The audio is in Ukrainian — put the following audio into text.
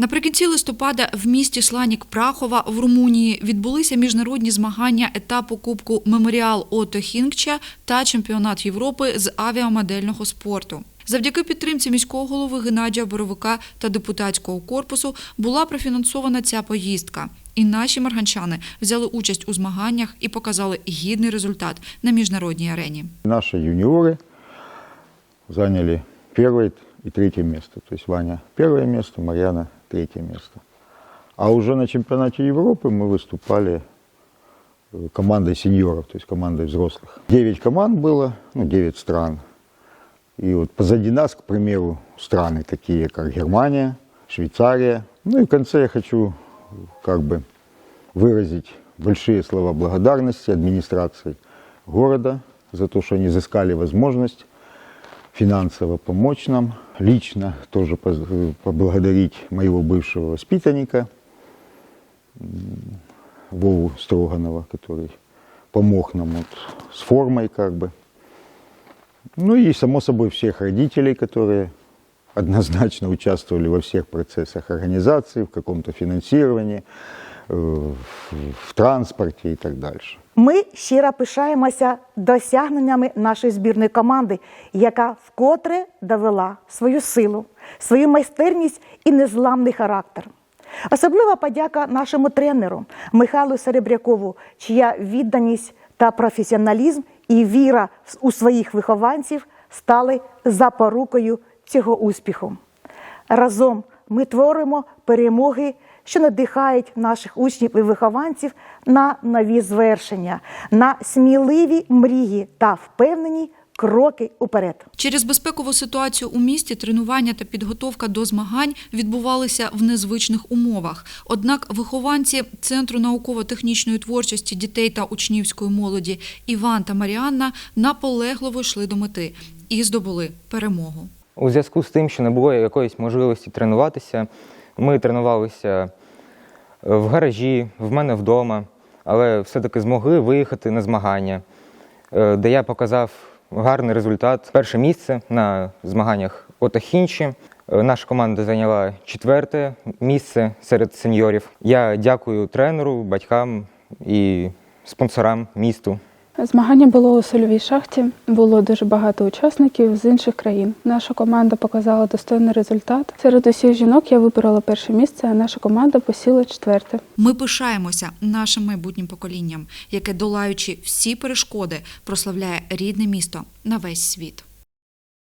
Наприкінці листопада в місті Сланік Прахова в Румунії відбулися міжнародні змагання етапу Кубку Меморіал Ото Хінкча та Чемпіонат Європи з авіамодельного спорту. Завдяки підтримці міського голови Геннадія Боровика та депутатського корпусу була профінансована ця поїздка. І наші марганчани взяли участь у змаганнях і показали гідний результат на міжнародній арені. Наши юниоры заняли первое и третье место. То есть Ваня первое место, Марьяна третье место. А уже на чемпионате Европы мы выступали э, командой сеньоров, то есть командой взрослых. Девять команд было, ну, девять стран. И вот позади нас, к примеру, страны такие, как Германия, Швейцария. Ну и в конце я хочу как бы выразить большие слова благодарности администрации города за то, что они изыскали возможность финансово помочь нам. Лично тоже поблагодарить моего бывшего воспитанника Вову Строганова, который помог нам вот с формой как бы. Ну и, само собой, всех родителей, которые однозначно участвовали во всех процессах организации, в каком-то финансировании, э, в транспорте и так дальше. Ми щиро пишаємося досягненнями нашої збірної команди, яка вкотре довела свою силу, свою майстерність і незламний характер. Особлива подяка нашому тренеру Михайлу Серебрякову, чия відданість та професіоналізм і віра у своїх вихованців стали запорукою цього успіху. Разом ми творимо перемоги, що надихають наших учнів і вихованців на нові звершення, на сміливі мрії та впевнені кроки уперед. Через безпекову ситуацію у місті тренування та підготовка до змагань відбувалися в незвичних умовах. Однак вихованці Центру науково-технічної творчості дітей та учнівської молоді Іван та Маріанна наполегливо йшли до мети і здобули перемогу. У зв'язку з тим, що не було якоїсь можливості тренуватися, ми тренувалися в гаражі, в мене вдома, але все-таки змогли виїхати на змагання, е, де я показав гарний результат. Перше місце на змаганнях Отохінчі. Е, Наша команда зайняла четверте місце серед сеньорів. Я дякую тренеру, батькам і спонсорам місту. Змагання було у сольовій шахті. Було дуже багато учасників з інших країн. Наша команда показала достойний результат. Серед усіх жінок я виборола перше місце, а наша команда посіла четверте. Ми пишаємося нашим майбутнім поколінням, яке, долаючи всі перешкоди, прославляє рідне місто на весь світ.